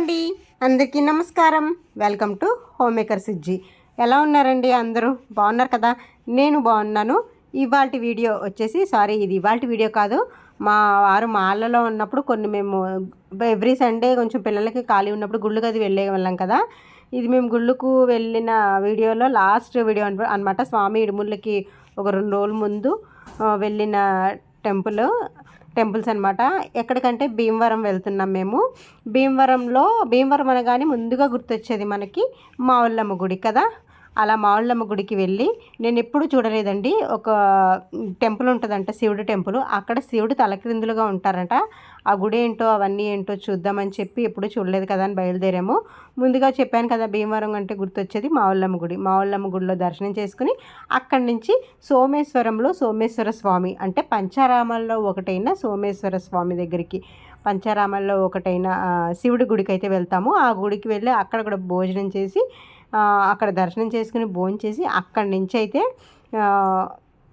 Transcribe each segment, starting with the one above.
అండి అందరికీ నమస్కారం. Welcome to home maker Sijji ఎలా ఉన్నారండి అందరూ? బాగున్నారు కదా? నేను బాగున్నాను. ఇవాళ వీడియో వచ్చేసి సారీ ఇది ఇవాళ వీడియో కాదు. మా వారు మాలలో ఉన్నప్పుడు కొన్ని మేము ఎవ్రీ సండే కొంచెం పిల్లలకి ఖాళీ ఉన్నప్పుడు గుళ్ళు గది వెళ్ళే వెళ్ళాం కదా. ఇది మేము గుళ్ళకు వెళ్ళిన వీడియోలో లాస్ట్ వీడియో అనమాట స్వామి ఇడుముళ్ళకి ఒక రెండు రోజుల ముందు వెళ్ళిన టెంపుల్ టెంపుల్స్ అనమాట ఎక్కడికంటే భీమవరం వెళ్తున్నాం మేము. భీమవరంలో భీమవరం అనగానే ముందుగా గుర్తొచ్చేది మనకి మావుళ్ళమ్మ గుడి కదా? అలా మావుళ్ళమ్మ గుడికి వెళ్ళి నేను ఎప్పుడు చూడలేదండి. ఒక టెంపుల్ ఉంటుందంట శివుడు టెంపుల్. అక్కడ శివుడు తలక్రిందులుగా ఉంటారంట. ఆ గుడి ఏంటో అవన్నీ ఏంటో చూద్దామని చెప్పి ఎప్పుడు చూడలేదు కదా అని బయలుదేరాము. ముందుగా చెప్పాను కదా భీమవరం అంటే గుర్తొచ్చేది మావుళ్ళమ్మ గుడి. మావుళ్ళమ్మ గుడిలో దర్శనం చేసుకుని అక్కడి నుంచి సోమేశ్వరంలో సోమేశ్వర స్వామి అంటే పంచారామాల్లో ఒకటైన సోమేశ్వర స్వామి దగ్గరికి. పంచారామాల్లో ఒకటైన శివుడి గుడికి అయితే వెళ్తాము. ఆ గుడికి వెళ్ళి అక్కడ కూడా భోజనం చేసి అక్కడ దర్శనం చేసుకుని భోజనం చేసి అక్కడి నుంచి అయితే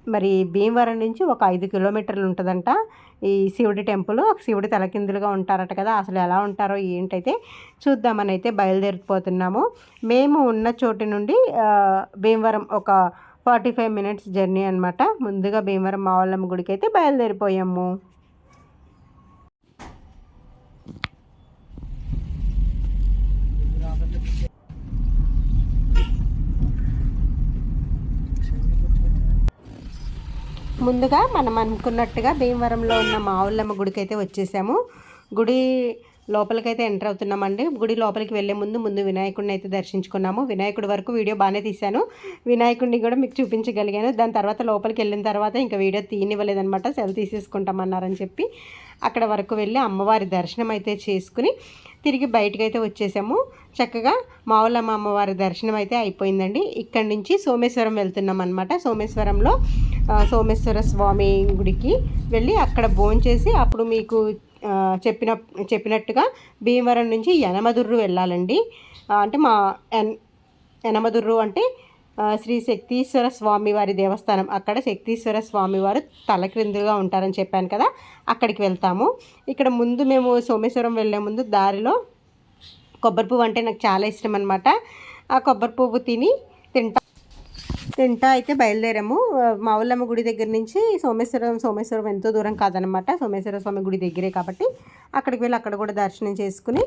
మరి భీమవరం నుంచి ఒక ఐదు కిలోమీటర్లు ఉంటుందంట ఈ శివుడి టెంపుల్. శివుడి తలకిందులుగా ఉంటారట కదా అసలు ఎలా ఉంటారో ఏంటైతే చూద్దామని అయితే బయలుదేరిపోతున్నాము. మేము ఉన్న చోటు నుండి భీమవరం ఒక ఫార్టీ ఫైవ్ మినిట్స్ జర్నీ అనమాట ముందుగా భీమవరం మావల్లమ్మ గుడికి అయితే బయలుదేరిపోయాము. ముందుగా మనం అనుకున్నట్టుగా భీమవరంలో ఉన్న మావుళ్ళమ్మ గుడికి అయితే వచ్చేసాము. గుడి లోపలికైతే ఎంటర్ అవుతున్నామండి. గుడి లోపలికి వెళ్ళే ముందు ముందు వినాయకుడిని అయితే దర్శించుకున్నాము. వినాయకుడి వరకు వీడియో బాగానే తీశాను. వినాయకుడిని కూడా మీకు చూపించగలిగాను. దాని తర్వాత లోపలికి వెళ్ళిన తర్వాత ఇంకా వీడియో తీయనివ్వలేదనమాట సెల్ తీసేసుకుంటామన్నారని చెప్పి అక్కడ వరకు వెళ్ళి అమ్మవారి దర్శనం అయితే చేసుకుని తిరిగి బయటకు అయితే వచ్చేసాము. చక్కగా మావులమ్మ అమ్మవారి దర్శనం అయితే అయిపోయిందండి. ఇక్కడి నుంచి సోమేశ్వరం వెళ్తున్నాం అనమాట సోమేశ్వరంలో సోమేశ్వర స్వామి గుడికి వెళ్ళి అక్కడ భోంచేసి అప్పుడు మీకు చెప్పిన చెప్పినట్టుగా భీమవరం నుంచి యనమదుర్రు వెళ్ళాలండి. అంటే మా ఎన్ యనమదుర్రు అంటే శ్రీ శక్తీశ్వర స్వామివారి దేవస్థానం. అక్కడ శక్తీశ్వర స్వామివారు తలక్రిందులుగా ఉంటారని చెప్పాను కదా అక్కడికి వెళ్తాము. ఇక్కడ ముందు మేము సోమేశ్వరం వెళ్ళే ముందు దారిలో కొబ్బరి పువ్వు అంటే నాకు చాలా ఇష్టం అనమాట ఆ కొబ్బరి పువ్వు తిని తింటాం తింటా అయితే బయలుదేరాము. ఆ, మావుళ్ళమ్మ గుడి దగ్గర నుంచి సోమేశ్వరం సోమేశ్వరం ఎంతో దూరం కాదనమాట సోమేశ్వర స్వామి గుడి దగ్గరే కాబట్టి అక్కడికి వెళ్ళి అక్కడ కూడా దర్శనం చేసుకుని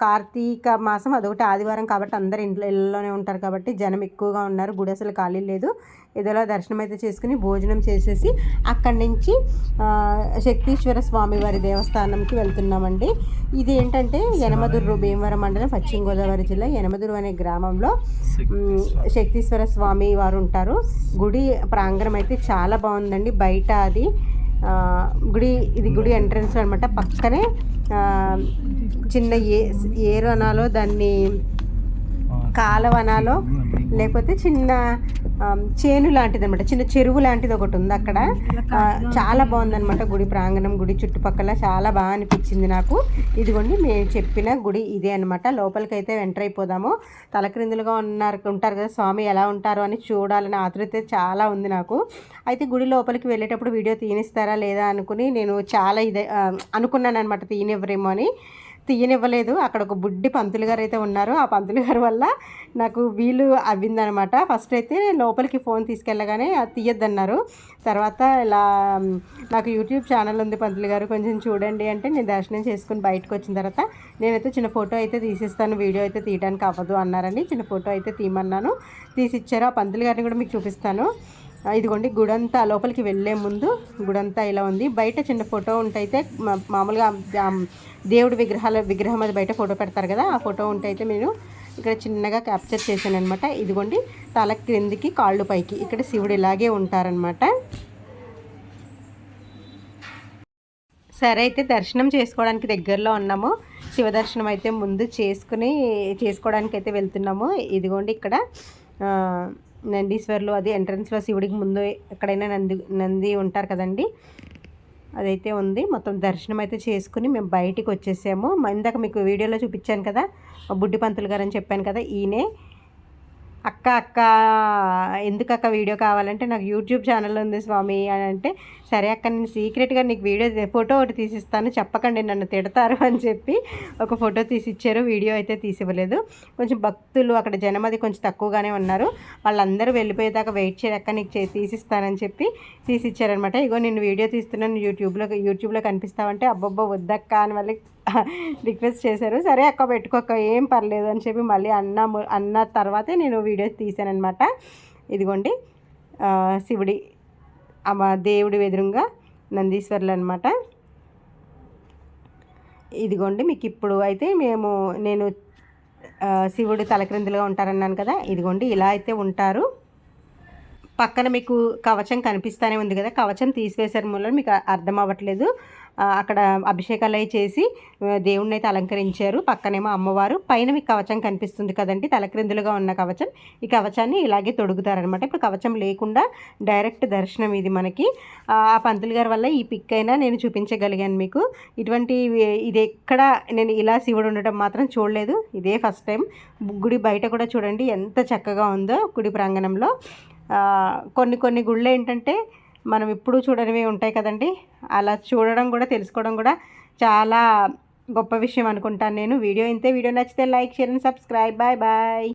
కార్తీక మాసం అదొకటి ఆదివారం కాబట్టి అందరు ఇంట్లో ఇళ్ళలోనే ఉంటారు కాబట్టి జనం ఎక్కువగా ఉన్నారు. గుడి అసలు ఖాళీ లేదు. ఏదోలా దర్శనం అయితే చేసుకుని భోజనం చేసేసి అక్కడి నుంచి శక్తీశ్వర స్వామి వారి దేవస్థానంకి వెళ్తున్నామండి. ఇది ఏంటంటే యనమదుర్రు భీమవరం మండలం పశ్చిమ గోదావరి జిల్లా యనమదురు అనే గ్రామంలో మ్, శక్తీశ్వర స్వామి వారు ఉంటారు గుడి ప్రాంగణం అయితే చాలా బాగుందండి. బయట అది ఆ, గుడి ఇది గుడి ఎంట్రన్స్ అనమాట పక్కనే ఆ, చిన్న ఏ ఏరు అనాలో దాన్ని కాలవనాలో లేకపోతే చిన్న చేను లాంటిది అనమాట చిన్న చెరువు లాంటిది ఒకటి ఉంది అక్కడ. చాలా బాగుందన్నమాట గుడి ప్రాంగణం గుడి చుట్టుపక్కల చాలా బాగా అనిపించింది నాకు. ఇదిగోండి మేము చెప్పిన గుడి ఇదే అనమాట లోపలికి అయితే ఎంటర్ అయిపోదాము. తలక్రిందులుగా ఉన్నారు ఉంటారు కదా స్వామి ఎలా ఉంటారో అని చూడాలని ఆతృత చాలా ఉంది నాకు. అయితే గుడి లోపలికి వెళ్ళేటప్పుడు వీడియో తీనిస్తారా లేదా అనుకుని నేను చాలా ఇదే అనుకున్నాను అనమాట తీయనివ్వరేమో అని. తీయనివ్వలేదు. అక్కడ ఒక బుడ్డి పంతులు గారు అయితే ఉన్నారు. ఆ పంతులు గారు వల్ల నాకు వీలు అవ్విందనమాట ఫస్ట్ అయితే లోపలికి ఫోన్ తీసుకెళ్ళగానే అది తీయొద్దన్నారు. తర్వాత ఇలా నాకు యూట్యూబ్ ఛానల్ ఉంది పంతులు గారు కొంచెం చూడండి అంటే నేను దర్శనం చేసుకుని బయటకు వచ్చిన తర్వాత నేనైతే చిన్న ఫోటో అయితే తీసిస్తాను వీడియో అయితే తీయడానికి అవ్వదు అన్నారని చిన్న ఫోటో అయితే తీయమన్నాను. తీసిచ్చారు. ఆ పంతులు గారిని కూడా మీకు చూపిస్తాను. ఇదిగోండి గుడంతా లోపలికి వెళ్ళే ముందు గుడంతా ఇలా ఉంది. బయట చిన్న ఫోటో ఉంటైతే మామూలుగా దేవుడి విగ్రహాల విగ్రహం అది బయట ఫోటో పెడతారు కదా ఆ ఫోటో ఉంటైతే నేను ఇక్కడ చిన్నగా క్యాప్చర్ చేశాను అనమాట ఇదిగోండి తల క్రిందికి కాళ్ళు పైకి. ఇక్కడ శివుడు ఇలాగే ఉంటారనమాట సరే అయితే దర్శనం చేసుకోవడానికి దగ్గరలో ఉన్నాము. శివ దర్శనం అయితే ముందు చేసుకుని చేసుకోవడానికి అయితే వెళ్తున్నాము. ఇదిగోండి ఇక్కడ నందీశ్వర్లు అది ఎంట్రన్స్లో శివుడికి ముందు ఎక్కడైనా నంది నంది ఉంటారు కదండి. అదైతే ఉంది. మొత్తం దర్శనం అయితే చేసుకుని మేము బయటికి వచ్చేసాము. ఇందాక మీకు వీడియోలో చూపించాను కదా బుడ్డి పంతులు గారు అని చెప్పాను కదా ఈయనే. అక్క అక్క ఎందుకు అక్క వీడియో కావాలంటే నాకు యూట్యూబ్ ఛానల్ ఉంది స్వామి అని అంటే సరే అక్క నేను సీక్రెట్గా నీకు వీడియో ఫోటో ఒకటి తీసిస్తాను చెప్పకండి నన్ను తిడతారు అని చెప్పి ఒక ఫోటో తీసి ఇచ్చారు వీడియో అయితే తీసివ్వలేదు. కొంచెం భక్తులు అక్కడ జనం అది కొంచెం తక్కువగానే ఉన్నారు. వాళ్ళందరూ వెళ్ళిపోయేదాకా వెయిట్ చేయక్క నీకు చే తీసిస్తానని చెప్పి తీసి ఇచ్చారనమాట ఇగో నేను వీడియో తీస్తున్నాను యూట్యూబ్లో యూట్యూబ్లో కనిపిస్తావంటే అబ్బబ్బో వద్దక్క అని వాళ్ళకి రిక్వెస్ట్ చేశారు. సరే అక్క పెట్టుకోక ఏం పర్లేదు అని చెప్పి మళ్ళీ అన్న అన్న తర్వాతే నేను వీడియో తీశానమాట ఇదిగోండి. శివుడి దేవుడి ఎదురుగా నందీశ్వర్లు అనమాట ఇదిగోండి మీకు ఇప్పుడు అయితే మేము నేను శివుడు తలక్రిందులుగా ఉంటారన్నాను కదా. ఇదిగోండి ఇలా అయితే ఉంటారు. పక్కన మీకు కవచం కనిపిస్తూనే ఉంది కదా. కవచం తీసివేశారు మూలం మీకు అర్థం అవ్వట్లేదు. అక్కడ అభిషేకాలు అవి చేసి దేవుణ్ణి అయితే అలంకరించారు. పక్కనేమో అమ్మవారు. పైన మీకు కవచం కనిపిస్తుంది కదండి తలక్రిందులుగా ఉన్న కవచం. ఈ కవచాన్ని ఇలాగే తొడుగుతారనమాట ఇప్పుడు కవచం లేకుండా డైరెక్ట్ దర్శనం ఇది మనకి. ఆ పంతులు గారి వల్ల ఈ పిక్ అయినా నేను చూపించగలిగాను మీకు. ఇటువంటి ఇది ఎక్కడ నేను ఇలా శివుడు ఉండటం మాత్రం చూడలేదు. ఇదే ఫస్ట్ టైం. గుడి బయట కూడా చూడండి ఎంత చక్కగా ఉందో గుడి ప్రాంగణంలో. కొన్ని కొన్ని గుళ్ళు ఏంటంటే మనం ఇప్పుడు చూడనివి ఉంటాయి కదండి. అలా చూడడం కూడా తెలుసుకోవడం కూడా చాలా గొప్ప విషయం అనుకుంటాను నేను. వీడియో ఇంతే. వీడియో నచ్చితే like share and subscribe. Bye bye.